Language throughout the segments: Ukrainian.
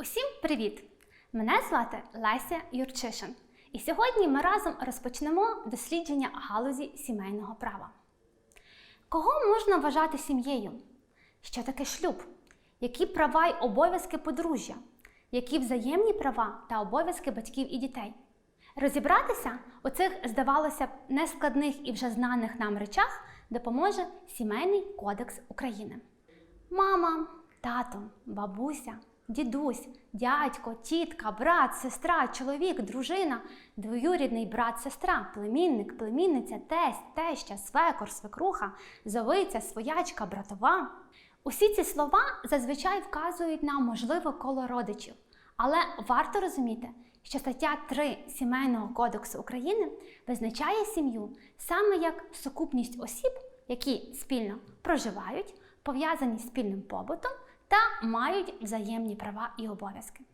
Усім привіт! Мене звати Леся Юрчишин. І сьогодні ми разом розпочнемо дослідження галузі сімейного права. Кого можна вважати сім'єю? Що таке шлюб? Які права й обов'язки подружжя? Які взаємні права та обов'язки батьків і дітей? Розібратися у цих, здавалося б, нескладних і вже знаних нам речах допоможе Сімейний кодекс України. Мама, тато, бабуся, дідусь, дядько, тітка, брат, сестра, чоловік, дружина, двоюрідний брат, сестра, племінник, племінниця, тесть, теща, свекор, свекруха, зовиця, своячка, братова. Усі ці слова зазвичай вказують на можливе коло родичів, але варто розуміти, що стаття 3 Сімейного кодексу України визначає сім'ю саме як сукупність осіб, які спільно проживають, пов'язані спільним побутом та мають взаємні права і обов'язки.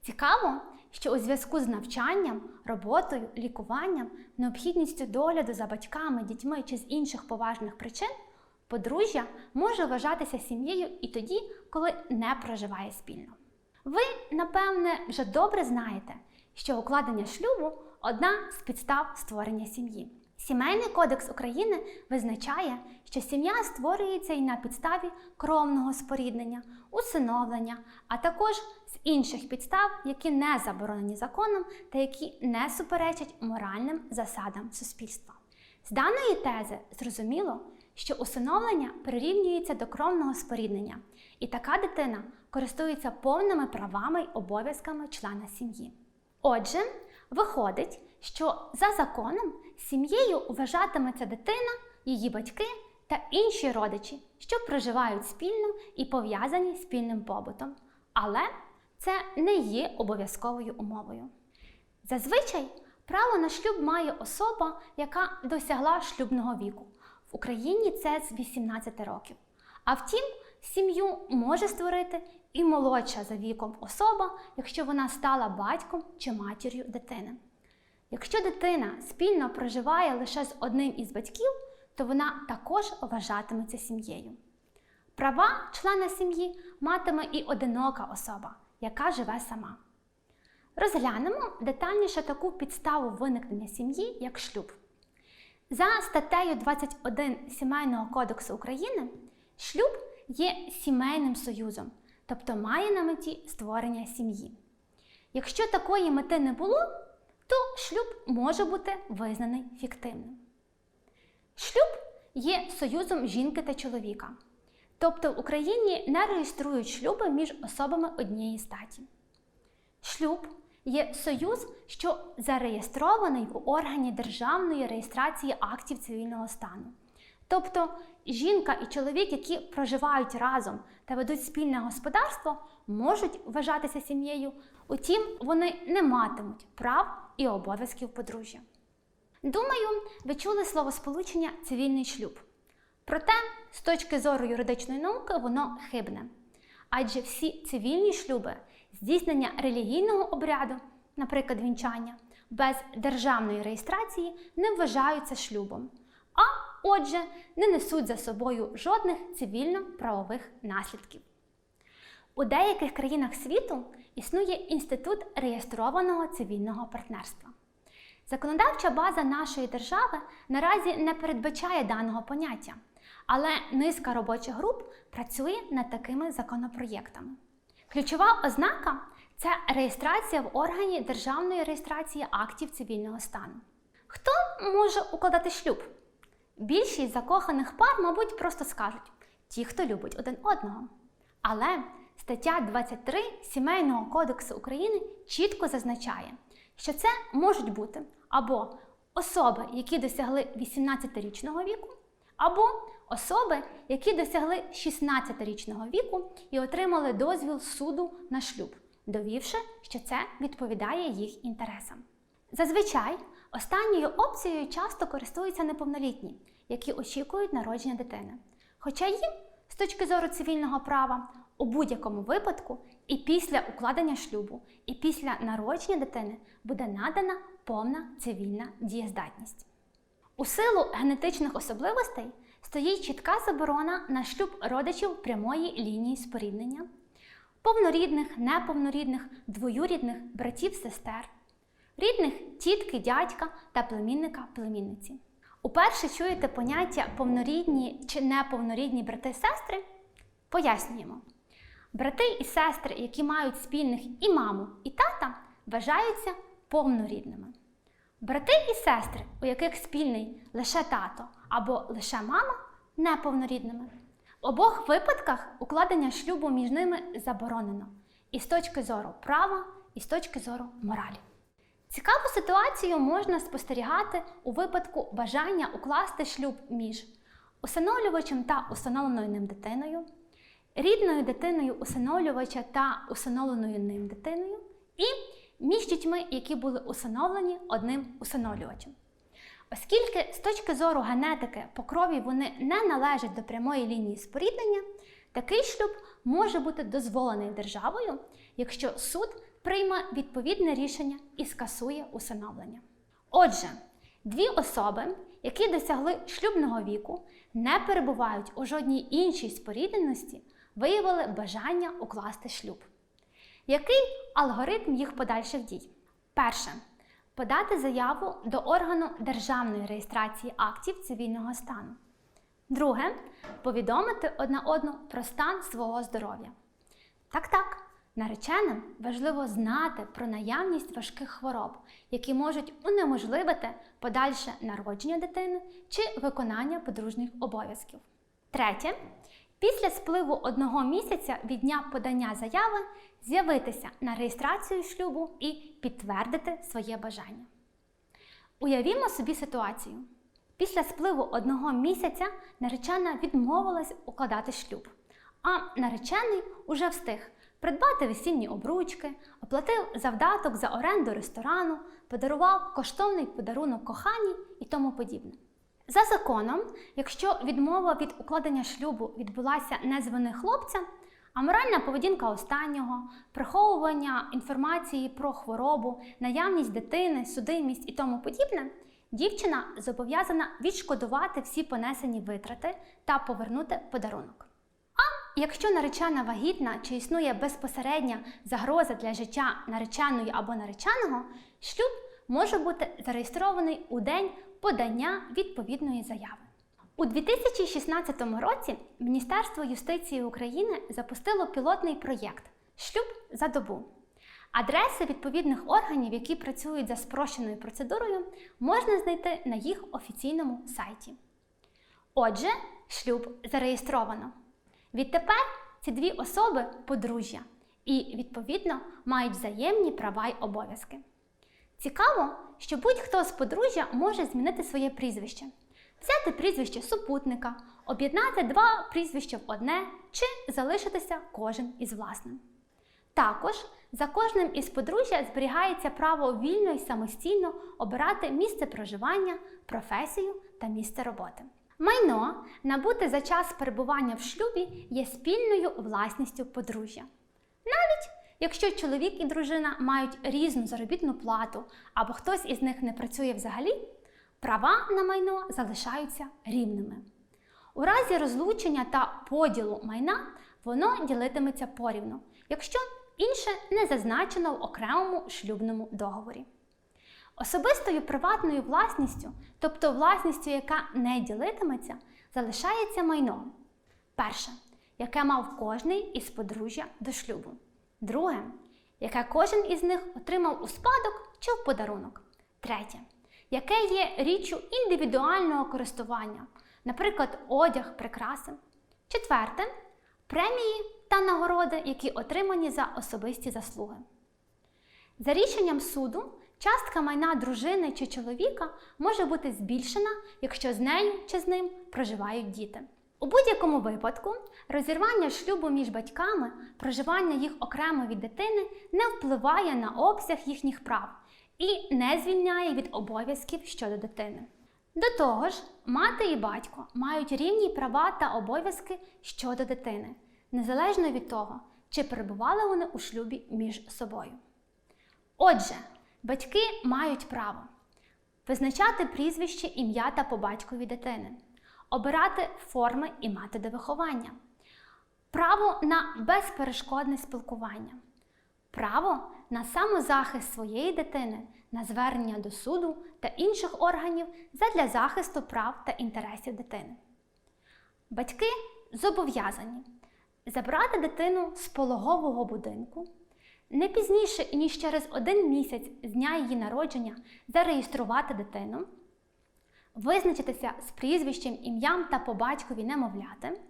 Цікаво, що у зв'язку з навчанням, роботою, лікуванням, необхідністю догляду за батьками, дітьми чи з інших поважних причин подружжя може вважатися сім'єю і тоді, коли не проживає спільно. Ви, напевне, вже добре знаєте, що укладення шлюбу одна з підстав створення сім'ї. Сімейний кодекс України визначає, що сім'я створюється і на підставі кровного споріднення, усиновлення, а також з інших підстав, які не заборонені законом та які не суперечать моральним засадам суспільства. З даної тези зрозуміло, що усиновлення прирівнюється до кровного споріднення, і така дитина користується повними правами й обов'язками члена сім'ї. Отже, виходить, що за законом сім'єю вважатиметься дитина, її батьки та інші родичі, що проживають спільно і пов'язані спільним побутом. Але це не є обов'язковою умовою. Зазвичай право на шлюб має особа, яка досягла шлюбного віку. В Україні це з 18 років. А втім, сім'ю може створити і молодша за віком особа, якщо вона стала батьком чи матір'ю дитини. Якщо дитина спільно проживає лише з одним із батьків, то вона також вважатиметься сім'єю. Права члена сім'ї матиме і одинока особа, яка живе сама. Розглянемо детальніше таку підставу виникнення сім'ї, як шлюб. За статтею 21 Сімейного кодексу України, шлюб є сімейним союзом, тобто має на меті створення сім'ї. Якщо такої мети не було, то шлюб може бути визнаний фіктивним. Шлюб є союзом жінки та чоловіка. Тобто в Україні не реєструють шлюби між особами однієї статі. Шлюб є союз, що зареєстрований в органі державної реєстрації актів цивільного стану. Тобто жінка і чоловік, які проживають разом та ведуть спільне господарство, можуть вважатися сім'єю, утім, вони не матимуть прав і обов'язків подружжя. Думаю, ви чули словосполучення цивільний шлюб. Проте, з точки зору юридичної науки, воно хибне. Адже всі цивільні шлюби, здійснення релігійного обряду, наприклад, вінчання, без державної реєстрації не вважаються шлюбом, а отже, не несуть за собою жодних цивільно-правових наслідків. У деяких країнах світу існує інститут реєстрованого цивільного партнерства. Законодавча база нашої держави наразі не передбачає даного поняття, але низка робочих груп працює над такими законопроєктами. Ключова ознака це реєстрація в органі державної реєстрації актів цивільного стану. Хто може укладати шлюб? Більшість закоханих пар, мабуть, просто скажуть ті, хто любить один одного. Але стаття 23 Сімейного кодексу України чітко зазначає, що це можуть бути або особи, які досягли 18-річного віку, або особи, які досягли 16-річного віку і отримали дозвіл суду на шлюб, довівши, що це відповідає їх інтересам. Зазвичай останньою опцією часто користуються неповнолітні, які очікують народження дитини. Хоча їм, з точки зору цивільного права, у будь-якому випадку і після укладення шлюбу, і після народження дитини буде надана повна цивільна дієздатність. У силу генетичних особливостей стоїть чітка заборона на шлюб родичів прямої лінії споріднення. повнорідних, неповнорідних, двоюрідних братів, сестер, рідних тітки, дядька та племінника, племінниці. Уперше чуєте поняття повнорідні чи неповнорідні брати сестри? Пояснюємо. Брати і сестри, які мають спільних і маму, і тата, вважаються повнорідними. Брати і сестри, у яких спільний лише тато або лише мама, неповнорідними. В обох випадках укладення шлюбу між ними заборонено і з точки зору права, і з точки зору моралі. Цікаву ситуацію можна спостерігати у випадку бажання укласти шлюб між усиновлювачем та усиновленою ним дитиною, рідною дитиною усиновлювача та усиновленою ним дитиною, і між дітьми, які були усиновлені одним усиновлювачем. Оскільки з точки зору генетики по крові вони не належать до прямої лінії споріднення, такий шлюб може бути дозволений державою, якщо суд прийме відповідне рішення і скасує усиновлення. Отже, дві особи, які досягли шлюбного віку, не перебувають у жодній іншій спорідненості, виявили бажання укласти шлюб. Який алгоритм їх подальших дій? Перше. Подати заяву до органу державної реєстрації актів цивільного стану. Друге повідомити одна одну про стан свого здоров'я. Так, так, нареченим важливо знати про наявність важких хвороб, які можуть унеможливити подальше народження дитини чи виконання подружніх обов'язків. Третє. Після спливу одного місяця від дня подання заяви з'явитися на реєстрацію шлюбу і підтвердити своє бажання. Уявімо собі ситуацію. Після спливу одного місяця наречена відмовилась укладати шлюб, а наречений уже встиг придбати весільні обручки, оплатив завдаток за оренду ресторану, подарував коштовний подарунок коханій і тому подібне. За законом, якщо відмова від укладення шлюбу відбулася не хлопця, а моральна поведінка останнього, приховування інформації про хворобу, наявність дитини, судимість і тому подібне, дівчина зобов'язана відшкодувати всі понесені витрати та повернути подарунок. А якщо наречена вагітна чи існує безпосередня загроза для життя нареченої або нареченого, шлюб може бути зареєстрований у день подання відповідної заяви. У 2016 році Міністерство юстиції України запустило пілотний проєкт Шлюб за добу. Адреси відповідних органів, які працюють за спрощеною процедурою, можна знайти на їх офіційному сайті. Отже, шлюб зареєстровано. Відтепер ці дві особи подружжя і, відповідно, мають взаємні права й обов'язки. Цікаво, що будь-хто з подружжя може змінити своє прізвище, взяти прізвище супутника, об'єднати два прізвища в одне чи залишитися кожен із власним. Також за кожним із подружжя зберігається право вільно і самостійно обирати місце проживання, професію та місце роботи. Майно, набуте за час перебування в шлюбі, є спільною власністю подружжя. Навіть якщо чоловік і дружина мають різну заробітну плату або хтось із них не працює взагалі, права на майно залишаються рівними. У разі розлучення та поділу майна воно ділитиметься порівну, якщо інше не зазначено в окремому шлюбному договорі. Особистою приватною власністю, тобто власністю, яка не ділитиметься, залишається майно. Перше, яке мав кожний із подружжя до шлюбу. Друге, яке кожен із них отримав у спадок чи в подарунок. Третє, яке є річчю індивідуального користування, наприклад, одяг, прикраси. Четверте премії та нагороди, які отримані за особисті заслуги. За рішенням суду, частка майна дружини чи чоловіка може бути збільшена, якщо з нею чи з ним проживають діти. У будь-якому випадку розірвання шлюбу між батьками, проживання їх окремо від дитини не впливає на обсяг їхніх прав і не звільняє від обов'язків щодо дитини. До того ж, мати і батько мають рівні права та обов'язки щодо дитини, незалежно від того, чи перебували вони у шлюбі між собою. Отже, батьки мають право визначати прізвище, ім'я та по батькові дитини, обирати форми і методи виховання, право на безперешкодне спілкування, право на самозахист своєї дитини, на звернення до суду та інших органів задля захисту прав та інтересів дитини. Батьки зобов'язані забрати дитину з пологового будинку. Не пізніше, ніж через один місяць з дня її народження зареєструвати дитину, визначитися з прізвищем, ім'ям та по батькові немовляти,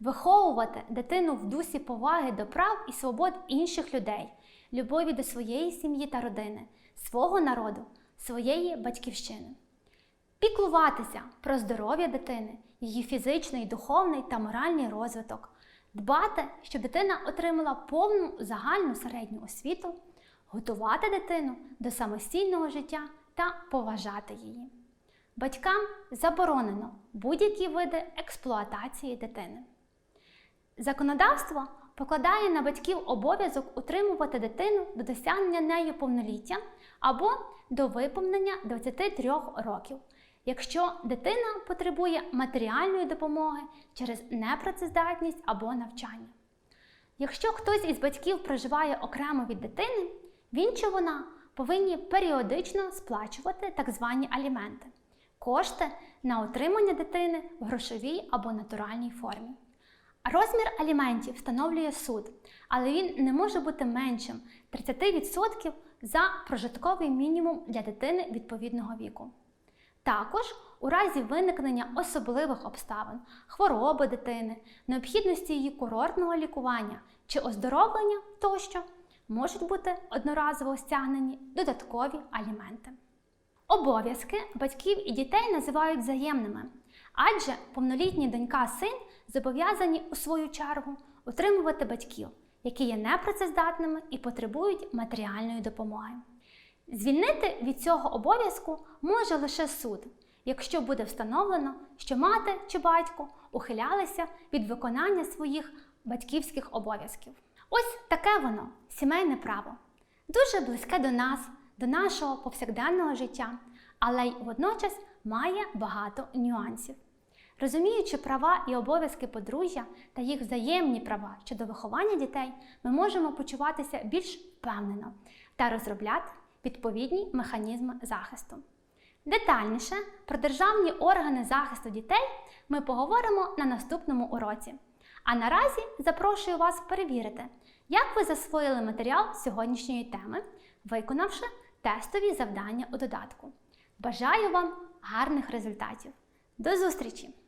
виховувати дитину в дусі поваги до прав і свобод інших людей, любові до своєї сім'ї та родини, свого народу, своєї батьківщини, піклуватися про здоров'я дитини, її фізичний, духовний та моральний розвиток, дбати, щоб дитина отримала повну загальну середню освіту, готувати дитину до самостійного життя та поважати її. Батькам заборонено будь-які види експлуатації дитини. Законодавство покладає на батьків обов'язок утримувати дитину до досягнення нею повноліття або до виповнення 23 років, якщо дитина потребує матеріальної допомоги через непрацездатність або навчання. Якщо хтось із батьків проживає окремо від дитини, він чи вона повинні періодично сплачувати так звані аліменти кошти на утримання дитини в грошовій або натуральній формі. Розмір аліментів встановлює суд, але він не може бути меншим 30% за прожитковий мінімум для дитини відповідного віку. Також у разі виникнення особливих обставин, хвороби дитини, необхідності її курортного лікування чи оздоровлення тощо можуть бути одноразово стягнені додаткові аліменти. Обов'язки батьків і дітей називають взаємними, адже повнолітні донька син зобов'язані у свою чергу утримувати батьків, які є непрацездатними і потребують матеріальної допомоги. Звільнити від цього обов'язку може лише суд, якщо буде встановлено, що мати чи батько ухилялися від виконання своїх батьківських обов'язків. Ось таке воно сімейне право, дуже близьке до нас, до нашого повсякденного життя, але й водночас має багато нюансів. Розуміючи права і обов'язки подружжя та їх взаємні права щодо виховання дітей, ми можемо почуватися більш впевнено та розробляти відповідні механізми захисту. Детальніше про державні органи захисту дітей ми поговоримо на наступному уроці. А наразі запрошую вас перевірити, як ви засвоїли матеріал сьогоднішньої теми, виконавши тестові завдання у додатку. Бажаю вам гарних результатів! До зустрічі!